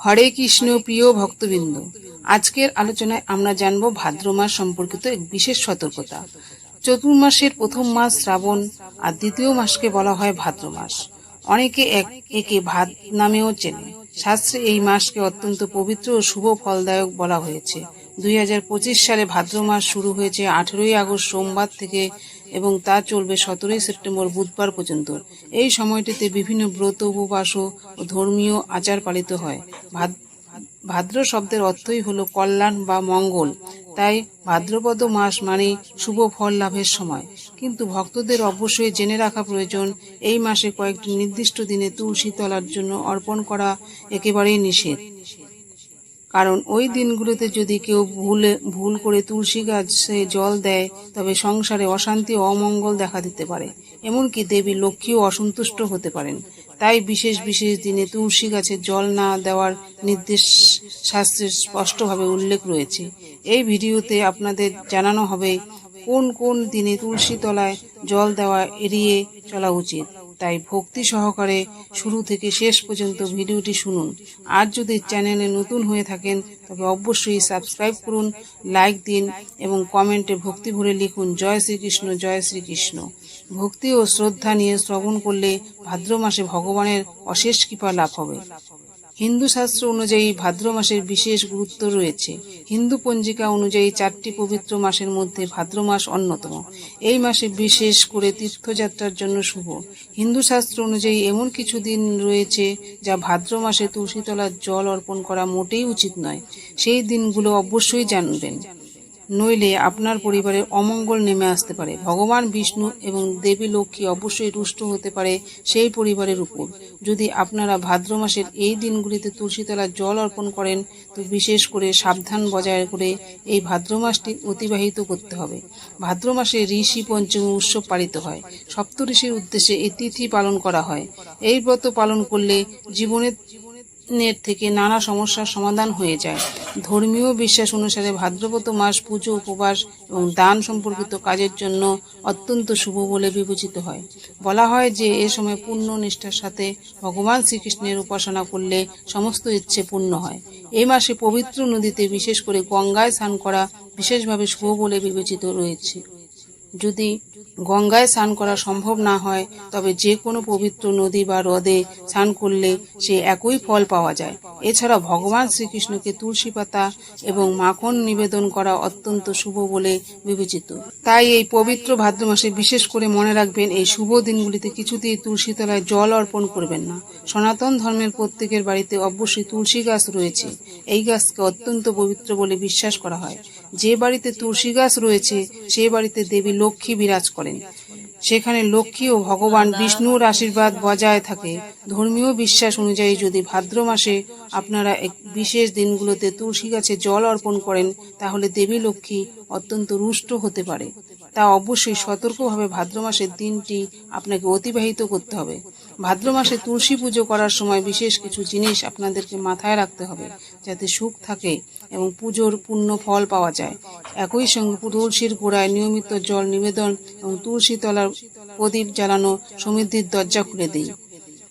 হরে কৃষ্ণ, প্রিয় ভক্তবৃন্দ, আজকের আলোচনায় আমরা জানব ভাদ্র মাস সম্পর্কিত এক বিশেষ সতর্কতা। চতুর্মাসের প্রথম মাস শ্রাবণ আর দ্বিতীয় মাসকে বলা হয় ভাদ্র মাস। অনেকে এক, একে ভাদ নামেও চেনে। শাস্ত্রে এই মাসকে অত্যন্ত পবিত্র ও শুভ ফলদায়ক বলা হয়েছে। দুই হাজার পঁচিশ সালে ভাদ্র মাস শুরু হয়েছে আঠেরোই আগস্ট সোমবার থেকে এবং তা চলবে সতেরোই সেপ্টেম্বর বুধবার পর্যন্ত। এই সময়টিতে বিভিন্ন ব্রত উপবাস ও ধর্মীয় আচার পালিত হয়। ভাদ- ভাদ্র শব্দের অর্থই হলো কল্যাণ বা মঙ্গল। তাই ভাদ্রপদ মাস মানে শুভ ফল লাভের সময়। কিন্তু ভক্তদের অবশ্যই জেনে রাখা প্রয়োজন, এই মাসে কয়েকটি নির্দিষ্ট দিনে তুলসী তলার জন্য অর্পণ করা একেবারেই নিষেধ। কারণ ওই দিনগুলোতে যদি কেউ ভুলে, ভুল করে তুলসী গাছে জল দেয়, তবে সংসারে অশান্তি অমঙ্গল দেখা দিতে পারে। এমনকি দেবী লক্ষ্মীও অসন্তুষ্ট হতে পারেন। তাই বিশেষ বিশেষ দিনে তুলসী গাছে জল না দেওয়ার নির্দেশ শাস্ত্রে স্পষ্টভাবে উল্লেখ রয়েছে। এই ভিডিওতে আপনাদের জানানো হবে, কোন কোন দিনে তুলসী তলায় জল দেওয়া এড়িয়ে চলা উচিত। তাই ভক্তি সহকারে শুরু থেকে শেষ পর্যন্ত ভিডিওটি শুনুন। আর যদি চ্যানেলে নতুন হয়ে থাকেন, তবে অবশ্যই সাবস্ক্রাইব করুন, লাইক দিন এবং কমেন্টে ভক্তি ভরে লিখুন, জয় শ্রীকৃষ্ণ জয় শ্রীকৃষ্ণ। ভক্তি ও শ্রদ্ধা নিয়ে শ্রবণ করলে ভাদ্র মাসে ভগবানের অশেষ কৃপা লাভ হবে। হিন্দু শাস্ত্র অনুযায়ী ভাদ্র মাসের বিশেষ গুরুত্ব রয়েছে। হিন্দু পঞ্জিকা অনুযায়ী চারটি পবিত্র মাসের মধ্যে ভাদ্র মাস অন্যতম। এই মাসে বিশেষ করে তীর্থযাত্রার জন্য শুভ। হিন্দু শাস্ত্র অনুযায়ী এমন কিছু দিন রয়েছে যা ভাদ্র মাসে তুলসীতলার জল অর্পণ করা মোটেই উচিত নয়। সেই দিনগুলো অবশ্যই জানবেন। নইলে আপনার পরিবারে অমঙ্গল নেমে আসতে পারে। ভগবান বিষ্ণু এবং দেবী লক্ষ্মী অবশ্যই রুষ্ট হতে পারে সেই পরিবারের উপর। যদি আপনারা ভাদ্র মাসের এই দিনগুলিতে তুলসীতলার জল অর্পণ করেন, তো বিশেষ করে সাবধান বজায় করে এই ভাদ্র মাসটি অতিবাহিত করতে হবে। ভাদ্র মাসে ঋষি পঞ্চমী উৎসব পালিত হয়। সপ্ত ঋষির উদ্দেশ্যে এই তিথি পালন করা হয়। এই ব্রত পালন করলে জীবনের নেট থেকে নানা সমস্যার সমাধান হয়ে যায়। ধর্মীয় বিশ্বাস অনুসারে ভাদ্রপদ মাস পুজো, উপবাস এবং দান সম্পর্কিত কাজের জন্য অত্যন্ত শুভ বলে বিবেচিত হয়। বলা হয় যে, এ সময় পূর্ণ নিষ্ঠার সাথে ভগবান শ্রীকৃষ্ণের উপাসনা করলে সমস্ত ইচ্ছে পূর্ণ হয়। এই মাসে পবিত্র নদীতে বিশেষ করে গঙ্গায় স্নান করা বিশেষভাবে শুভ বলে বিবেচিত রয়েছে। যদি গঙ্গায় স্নান করা সম্ভব না হয়, তবে যে কোনো পবিত্র নদী বা হ্রদে স্নান করলে সে একই ফল পাওয়া যায়। এছাড়া ভগবান শ্রীকৃষ্ণকে তুলসী পাতা এবং মাখন নিবেদন করা অত্যন্ত শুভ বলে বিবেচিত। তাই এই পবিত্র ভাদ্র মাসে বিশেষ করে মনে রাখবেন, এই শুভ দিনগুলিতে কিছুতেই তুলসী তলায় জল অর্পণ করবেন না। সনাতন ধর্মের প্রত্যেকের বাড়িতে অবশ্যই তুলসী গাছ রয়েছে। এই গাছকে অত্যন্ত পবিত্র বলে বিশ্বাস করা হয়। যে বাড়িতে তুলসী গাছ রয়েছে, সে বাড়িতে দেবী লক্ষ্মী বিরাজ করেন। সেখানে লক্ষ্মী ও ভগবান বিষ্ণুর আশীর্বাদ বজায় থাকে। ধর্মীয় বিশ্বাস অনুযায়ী যদি ভাদ্র মাসে আপনারা এক বিশেষ দিনগুলোতে তুলসী গাছে জল অর্পণ করেন, তাহলে দেবী লক্ষ্মী অত্যন্ত রুষ্ট হতে পারে। তা অবশ্যই সতর্কভাবে ভাদ্র মাসের দিনটি আপনাকে অতিবাহিত করতে হবে। ভাদ্র মাসে তুলসী পুজো করার সময় বিশেষ কিছু জিনিস আপনাদেরকে মাথায় রাখতে হবে, যাতে সুখ থাকে এবং পুজোর পূর্ণ ফল পাওয়া যায়। একই সঙ্গে তুলসীর গোড়ায় নিয়মিত জল নিবেদন এবং তুলসী তলার প্রদীপ জ্বালানো সমৃদ্ধির দরজা খুলে দিই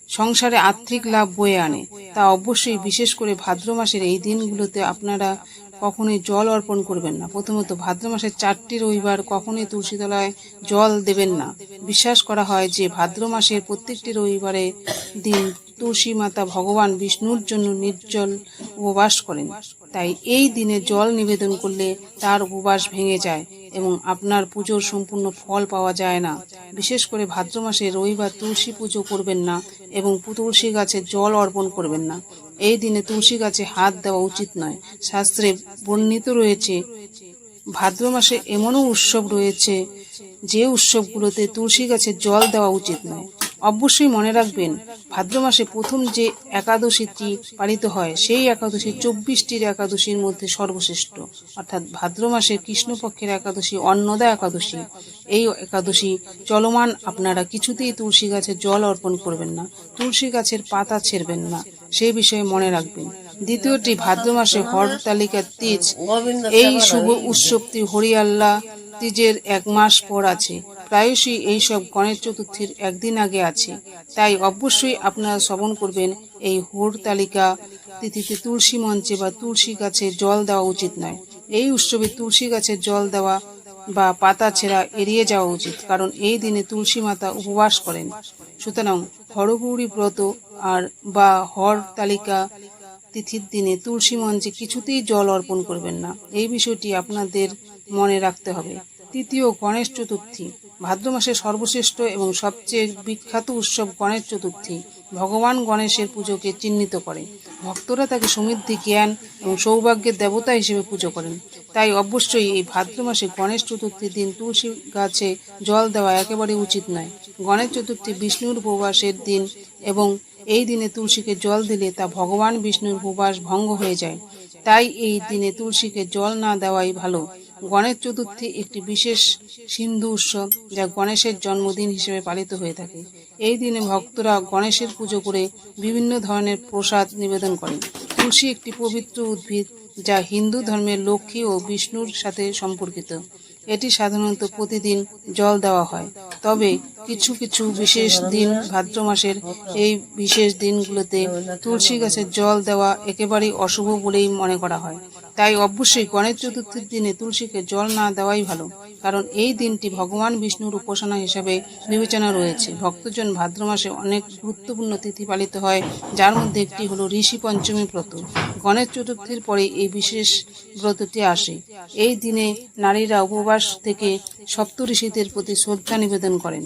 সংসারে আর্থিক লাভ বয়ে আনে। তা অবশ্যই বিশেষ করে ভাদ্র মাসের এই দিনগুলোতে আপনারা কখনোই জল অর্পণ করবেন না। প্রথমত ভাদ্র মাসের চারটি রবিবার কখনোই তুলসীতলায় জল দেবেন না। বিশ্বাস করা হয় যে ভাদ্র মাসের প্রত্যেকটি রবিবারে দিন তুলসী মাতা ভগবান বিষ্ণুর জন্য নির্জল উপবাস করেন। তাই এই দিনে জল নিবেদন করলে তার উপবাস ভেঙে যায় এবং আপনার পুজোর সম্পূর্ণ ফল পাওয়া যায় না। বিশেষ করে ভাদ্র মাসে রবিবার তুলসী পুজো করবেন না এবং তুলসী গাছে জল অর্পণ করবেন না। এই দিনে তুলসী গাছে হাত দেওয়া উচিত নয়। শাস্ত্রে বর্ণিত রয়েছে, ভাদ্র মাসে এমনও উৎসব রয়েছে যে উৎসবগুলোতে তুলসী গাছে জল দেওয়া উচিত নয়। অবশ্যই মনে রাখবেন, ভাদ্র মাসে প্রথম যে একাদশীটি পালিত হয়, সেই একাদশী চব্বিশটির একাদশীর মধ্যে সর্বশ্রেষ্ঠ। অর্থাৎ ভাদ্র মাসে কৃষ্ণপক্ষের একাদশী, অন্নদা একাদশী, এই একাদশী চলমান। আপনারা কিছুতেই তুলসী গাছে জল অর্পণ করবেন না, তুলসী গাছের পাতা ছেড়বেন না সেই বিষয়ে মনে রাখবেন। দ্বিতীয়টি, ভাদ্র মাসে হরতালিকার তীজ, এই শুভ উৎসবটি হরিয়াল্লা তীজের এক মাস পর আছে। প্রায়শই এইসব গণেশ চতুর্থীর একদিন আগে আছে। তাই অবশ্যই আপনারা শ্রবণ করবেন। এই হোর তালিকা, তিথিতে তুলসী মঞ্চে বা তুলসী গাছে জল দেওয়া উচিত নয়। এই উৎসবে তুলসী গাছে জল দেওয়া বা পাতা ছেঁড়া এড়িয়ে যাওয়া উচিত, কারণ এই দিনে তুলসী মাতা উপবাস করেন। সুতরাং হরগৌরী ব্রত আর বা হর তালিকা, তিথির দিনে তুলসী মঞ্চে কিছুতেই জল অর্পণ করবেন না। এই বিষয়টি আপনাদের মনে রাখতে হবে। তৃতীয় গণেশ চতুর্থী। ভাদ্র মাসের সর্বশ্রেষ্ঠ এবং সবচেয়ে বিখ্যাত উৎসব গণেশ চতুর্থী। ভগবান গণেশের পুজোকে চিহ্নিত করে ভক্তরা তাকে সমৃদ্ধি, জ্ঞান এবং সৌভাগ্যের দেবতা হিসেবে পুজো করেন। তাই অবশ্যই এই ভাদ্র মাসে গণেশ চতুর্থীর দিন তুলসী গাছে জল দেওয়া একেবারে উচিত নয়। গণেশ চতুর্থী বিষ্ণুর উপবাসের দিন এবং এই দিনে তুলসীকে জল দিলে তা ভগবান বিষ্ণুর উপবাস ভঙ্গ হয়ে যায়। তাই এই দিনে তুলসীকে জল না দেওয়াই ভালো। গণেশ চতুর্থী একটি বিশেষ সিন্ধু উৎসব যা গণেশের জন্মদিন হিসেবে পালিত হয়ে থাকে। এই দিনে ভক্তরা গণেশের পুজো করে বিভিন্ন ধরনের প্রসাদ নিবেদন করেন। তুলসী একটি পবিত্র উদ্ভিদ যা হিন্দু ধর্মের লক্ষ্মী ও বিষ্ণুর সাথে সম্পর্কিত। এটি সাধারণত প্রতিদিন জল দেওয়া হয়। তবে কিছু কিছু বিশেষ দিন ভাদ্র মাসের এই বিশেষ দিনগুলোতে তুলসী গাছের জল দেওয়া একেবারেই অশুভ বলেই মনে করা হয়। তাই অবশ্যই গণেশ চতুর্থীর দিনে তুলসীকে জল না দেওয়াই ভালো। কারণ এই দিনটি ভগবান বিষ্ণুর উপাসনা হিসাবে বিবেচনা রয়েছে। ভক্তজন ভাদ্র মাসে অনেক গুরুত্বপূর্ণ তিথি পালিত হয়, যার মধ্যে একটি হলো ঋষি পঞ্চমী ব্রত। গণেশ চতুর্থীর পরে এই বিশেষ ব্রতটি আসে। এই দিনে নারীরা উপবাস থেকে সপ্ত ঋষিদের প্রতি শ্রদ্ধা নিবেদন করেন।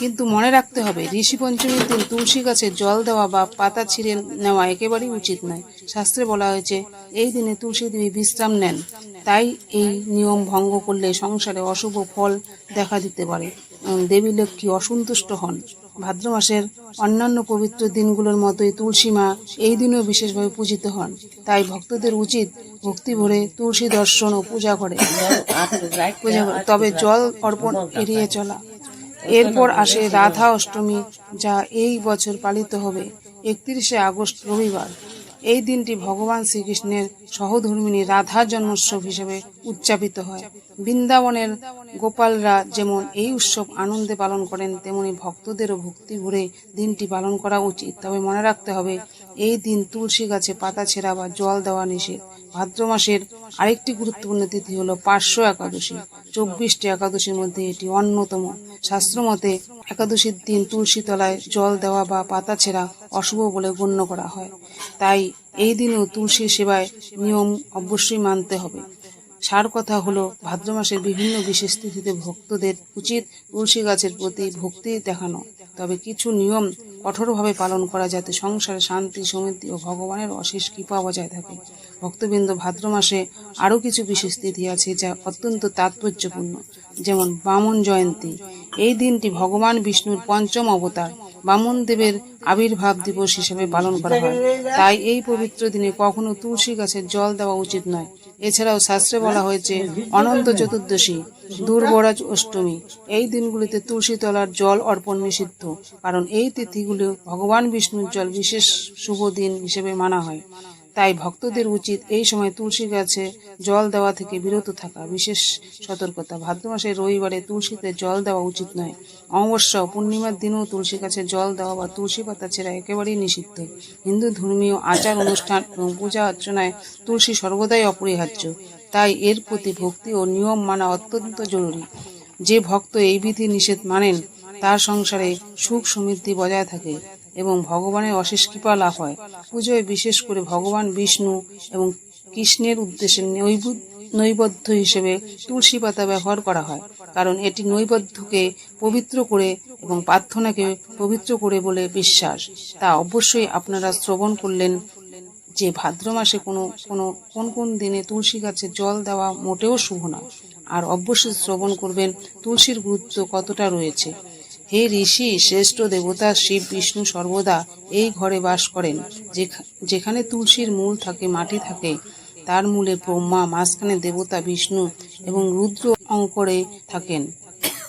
কিন্তু মনে রাখতে হবে ঋষি পঞ্চমীর দিন তুলসী গাছে জল দেওয়া বা পাতা ছিঁড়ে নেওয়া একেবারেই উচিত নয়। শাস্ত্রে বলা হয়েছে এই দিনে তুলসী দেবী বিশ্রাম নেন। তাই এই নিয়ম ভঙ্গ করলে সংসারে অশুভ ফল দেখা দিতে পারে। দেবী লক্ষ্মী অসন্তুষ্ট হন। ভাদ্র মাসের অন্যান্য পবিত্র দিনগুলোর মতোই তুলসী মা এই দিনেও বিশেষভাবে পূজিত হন। তাই ভক্তদের উচিত ভক্তি ভরে তুলসী দর্শন ও পূজা করে। পূজা তবে জল অর্পণ এড়িয়ে চলা। এরপর আসে রাধা অষ্টমী, যা এই বছর পালিত হবে, একত্রিশে আগস্ট, রবিবার। এই দিনটি ভগবান শ্রীকৃষ্ণের সহধর্মিনী রাধা জন্মোৎসব হিসেবে উদযাপিত হয়। বৃন্দাবনের গোপালরা যেমন এই উৎসব আনন্দে পালন করেন, তেমনি ভক্তদেরও ভক্তি ভরে দিনটি পালন করা উচিত। তবে মনে রাখতে হবে, এই দিন তুলসী গাছে পাতা ছেঁড়া বা জল দেওয়া নিষেধ। ভাদ্র মাসের আরেকটি গুরুত্বপূর্ণ তিথি হল পার্শ্ব একাদশী। চব্বিশটি একাদশীর মধ্যে এটি অন্যতম। শাস্ত্রমতে একাদশীর দিন তুলসী তলায় জল দেওয়া বা পাতা ছেঁড়া অশুভ বলে গণ্য করা হয়। তাই এই দিনেও তুলসী সেবায় নিয়ম অবশ্যই মানতে হবে। সার কথা হলো, ভাদ্র মাসের বিভিন্ন বিশেষ তিথিতে ভক্তদের উচিত তুলসী গাছের প্রতি ভক্তি দেখানো। তবে কিছু নিয়ম কঠোরভাবে পালন করা যাতে সংসারে শান্তি, সমৃদ্ধি ও ভগবানের অশেষ কৃপা বজায় থাকে। ভক্তবৃন্দ ভাদ্র মাসে আরও কিছু বিশেষ তিথি আছে যা অত্যন্ত তাৎপর্যপূর্ণ, যেমন বামন জয়ন্তী। এই দিনটি ভগবান বিষ্ণুর পঞ্চম অবতার, বামন দেবের আবির্ভাব দিবস হিসেবে পালন করা হয়। তাই এই পবিত্র দিনে কখনো তুলসী গাছের জল দেওয়া উচিত নয়। এছাড়াও শাস্ত্রে বলা হয়েছে, অনন্ত চতুর্দশী, দুর্বরাজ অষ্টমী। এই দিনগুলিতে তুলসী তলার জল অর্পণ নিষিদ্ধ, কারণ এই তিথিগুলো ভগবান বিষ্ণুর জল বিশেষ শুভ দিন হিসেবে মানা হয়। তাই ভক্তদের উচিত এই সময় তুলসী গাছে জল দেওয়া থেকে বিরত থাকা। বিশেষ সতর্কতা, ভাদ্র মাসের রবিবারে তুলসীতে জল দেওয়া উচিত নয়। অমাবস্যা পূর্ণিমার দিনেও তুলসী গাছে জল দেওয়া বা তুলসী পাতা ছেঁড়া একেবারেই নিষিদ্ধ। হিন্দু ধর্মীয় আচার অনুষ্ঠান এবং পূজা অর্চনায় তুলসী সর্বদাই অপরিহার্য। তাই এর প্রতি ভক্তি ও নিয়ম মানা অত্যন্ত জরুরি। যে ভক্ত এই বিধি নিষেধ মানেন, তার সংসারে সুখ সমৃদ্ধি বজায় থাকে। এবং ভগবানের অশেষ কৃপা লাভ হয়। পুজোয় বিশেষ করে ভগবান বিষ্ণু এবং কৃষ্ণের উদ্দেশ্যে নৈবু- নৈবদ্য হিসেবে তুলসী পাতা ব্যবহার করা হয়। কারণ এটি নৈবদ্যকে পবিত্র করে এবং প্রার্থনাকে পবিত্র করে বলে বিশ্বাস। তা অবশ্যই আপনারা শ্রবণ করলেন যে ভাদ্র মাসে কোনো কোনো, কোন কোন দিনে তুলসী গাছে জল দেওয়া মোটেও শুভ নয়। আর অবশ্যই শ্রবণ করবেন তুলসীর গুরুত্ব কতটা রয়েছে। হে ঋষি, শ্রেষ্ঠ দেবতা শিব, বিষ্ণু সর্বদা এই ঘরে বাস করেন। যেখানে তুলসীর মূল থাকে, মাটি থাকে, তার মূলে ব্রহ্মা, মাঝখানে দেবতা বিষ্ণু এবং রুদ্র অঙ্করে থাকেন।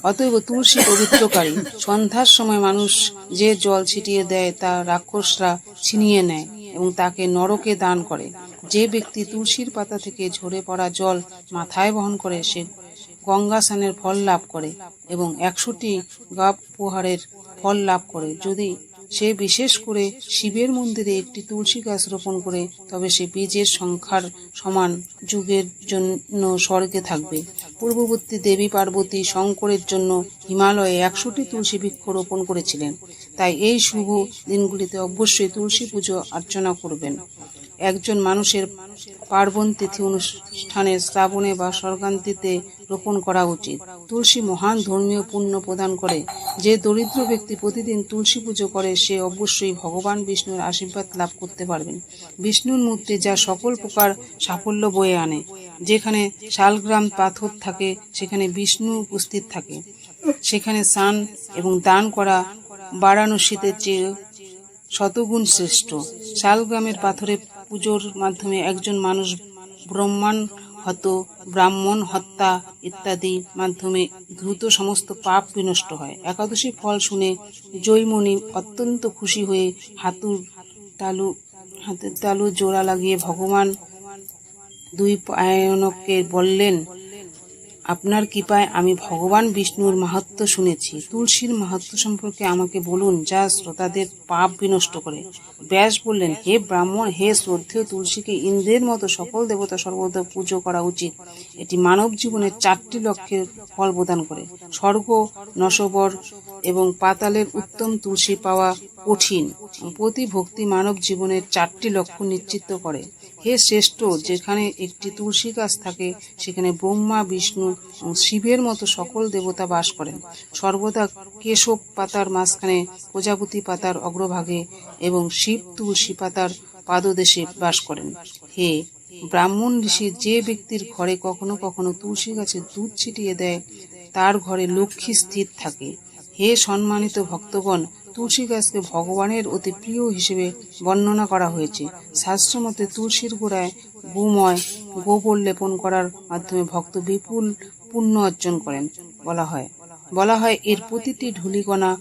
অতএব তুলসী পবিত্রকারী। সন্ধ্যার সময় মানুষ যে জল ছিটিয়ে দেয়, তা রাক্ষসরা ছিনিয়ে নেয় এবং তাকে নরকে দান করে। যে ব্যক্তি তুলসীর পাতা থেকে ঝরে পড়া জল মাথায় বহন করে, সে গঙ্গা স্নানের ফল লাভ করে এবং একশোটি গাব প্রহারের ফল লাভ করে। যদি সে বিশেষ করে শিবের মন্দিরে একটি তুলসী গাছ রোপণ করে, তবে সে বীজের সংখ্যার সমান যুগের জন্য স্বর্গে থাকবে। পূর্ববর্তী দেবী পার্বতী শঙ্করের জন্য হিমালয়ে একশোটি তুলসী বৃক্ষ রোপণ করেছিলেন। তাই এই শুভ দিনগুলিতে অবশ্যই তুলসী পুজো অর্চনা করবেন। একজন মানুষের পার্বণ তিথি অনুষ্ঠানে শ্রাবণে বা স্বর্গান্তিতে রোপণ করা উচিত। তুলসী মহান ধর্মীয় পুণ্য প্রদান করে যে দরিদ্র ব্যক্তি প্রতিদিন তুলসী পুজো করে, সে অবশ্যই ভগবান বিষ্ণুর আশীর্বাদ লাভ করতে পারবেন। বিষ্ণুর মূর্তি যা সকল প্রকার সাফল্য বয়ে আনে। যেখানে শালগ্রাম পাথর থাকে, সেখানে বিষ্ণু উপস্থিত থাকে। সেখানে স্নান এবং দান করা বারাণসীতে চেয়ে শতগুণ শ্রেষ্ঠ। শালগ্রামের পাথরে পুজোর মাধ্যমে একজন মানুষ ব্রহ্মাণ হত, ব্রাহ্মণ হত্যা ইত্যাদি মাধ্যমে দ্রুত সমস্ত পাপ বিনষ্ট হয়। একাদশী ফল শুনে জৈমণি অত্যন্ত খুশি হয়ে হাতুর তালু, হাতের তালু জোড়া লাগিয়ে ভগবান দুই পায়নকে বললেন আপনার কৃপায় আমি ভগবান বিষ্ণুর মাহাত্ম্য শুনেছি। তুলসীর মাহাত্ম্য সম্পর্কে আমাকে বলুন, যা শ্রোতাদের পাপ বিনষ্ট করে। ব্যাস বললেন, হে ব্রাহ্মণ, হে শ্রদ্ধেয় তুলসীকে ইন্দ্রের মতো সকল দেবতা সর্বদা পুজো করা উচিত। এটি মানব জীবনের চারটি লক্ষ্যের ফল প্রদান করে। স্বর্গ, নশবর এবং পাতালের উত্তম তুলসী পাওয়া কঠিন। প্রতি ভক্তি মানব জীবনের চারটি লক্ষ্য নিশ্চিত করে। হে শ্রেষ্ঠ, যেখানে একটি তুলসী গাছ থাকে, সেখানে ব্রহ্মা, বিষ্ণু শিবের মতো সকল দেবতা বাস করেন। সর্বদা কেশব পাতার মাঝখানে প্রজাপতি পাতার অগ্রভাগে এবং শিব তুলসী পাতার পাদদেশে বাস করেন। হে ব্রাহ্মণ ঋষি, যে ব্যক্তির ঘরে কখনো কখনো তুলসী গাছে দুধ ছিটিয়ে দেয়, তার ঘরে লক্ষ্মী স্থির থাকে। হে সম্মানিত ভক্তগণ তুলসী গাছকে ভগবানের অতি প্রিয় হিসেবে বর্ণনা করা হয়েছে। শাস্ত্রমতে তুলসীর গোড়ায় গোময়, গোবর লেপন করার মাধ্যমে ভক্ত বিপুল পুণ্য অর্জন করেন, বলা হয়। বলা হয়, এর প্রতিটি ধূলিকণা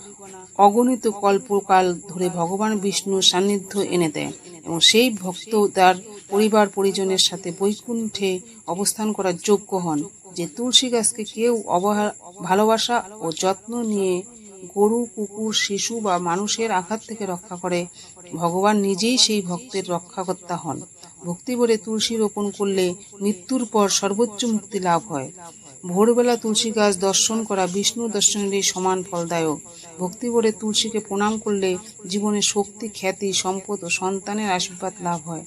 অগণিত কল্পকাল ধরে ভগবান বিষ্ণুর সান্নিধ্য এনে দেয় এবং সেই ভক্ত তার পরিবার পরিজনের সাথে বৈকুণ্ঠে অবস্থান করার যোগ্য হন যে তুলসী গাছকে কেউ অবহা, ভালোবাসা ও যত্ন নিয়ে গরু, কুকুর, শিশু বা মানুষের আঘাত থেকে রক্ষা করে। ভগবান নিজেই সেই ভক্তের রক্ষাকর্তা হন। ভক্তিভরে তুলসী রোপণ করলে মৃত্যুর পর সর্বোচ্চ মুক্তি লাভ হয়। ভোরবেলা তুলসী গাছ দর্শন করা বিষ্ণু দর্শনেরই সমান ফলদায়ক। ভক্তিভরে তুলসীকে প্রণাম করলে জীবনে শক্তি, খ্যাতি, সম্পদ ও সন্তানের আশীর্বাদ লাভ হয়।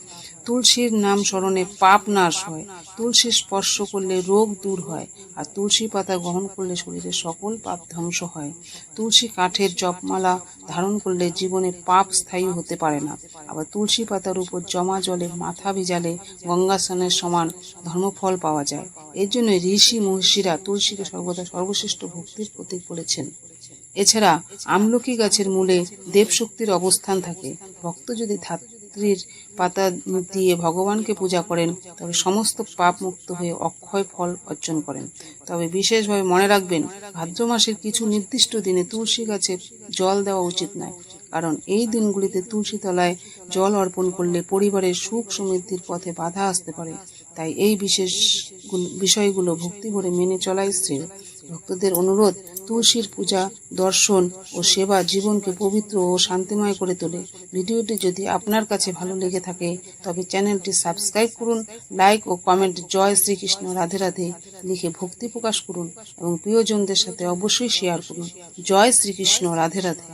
তুলসীর নাম স্মরণে পাপ নাশ হয়। তুলসী স্পর্শ করলে রোগ দূর হয় আর তুলসী পাতা গ্রহণ করলে শরীরের সকল পাপ ধ্বংস হয়। তুলসী কাঠের জপমালা ধারণ করলে জীবনে পাপ স্থায়ী হতে পারে না। আবার তুলসী পাতার উপর জমা জলে মাথা ভিজালে গঙ্গা স্নানের সমান ধর্মফল পাওয়া যায়। এর জন্য ঋষি মহর্ষিরা তুলসীকে সর্বদা সর্বশ্রেষ্ঠ ভক্তির প্রতীক বলেছেন। এছাড়া আমলকি গাছের মূলে দেবশক্তির অবস্থান থাকে। ভক্ত যদি ধাত্রীর পাতা দিয়ে ভগবানকে পূজা করেন, তবে সমস্ত পাপ মুক্ত হয়ে অক্ষয় ফল অর্জন করেন। তবে বিশেষভাবে মনে রাখবেন, ভাদ্র মাসের কিছু নির্দিষ্ট দিনে তুলসী গাছে জল দেওয়া উচিত নয়, কারণ এই দিনগুলিতে তুলসী তলায় জল অর্পণ করলে পরিবারের সুখ সমৃদ্ধির পথে বাধা আসতে পারে। তাই এই বিশেষ গুল- বিষয়গুলো ভক্তি ভরে মেনে চলাই শ্রেয়। ভক্তদের অনুরোধ, তুলসীর পূজা, দর্শন ও সেবা জীবনকে পবিত্র ও শান্তিময় করে তোলে। ভিডিওটি যদি আপনার কাছে ভালো লেগে থাকে, তবে চ্যানেলটি সাবস্ক্রাইব করুন, লাইক ও কমেন্ট জয় শ্রীকৃষ্ণ রাধে রাধে লিখে ভক্তি প্রকাশ করুন এবং প্রিয়জনদের সাথে অবশ্যই শেয়ার করুন। জয় শ্রীকৃষ্ণ রাধে রাধে।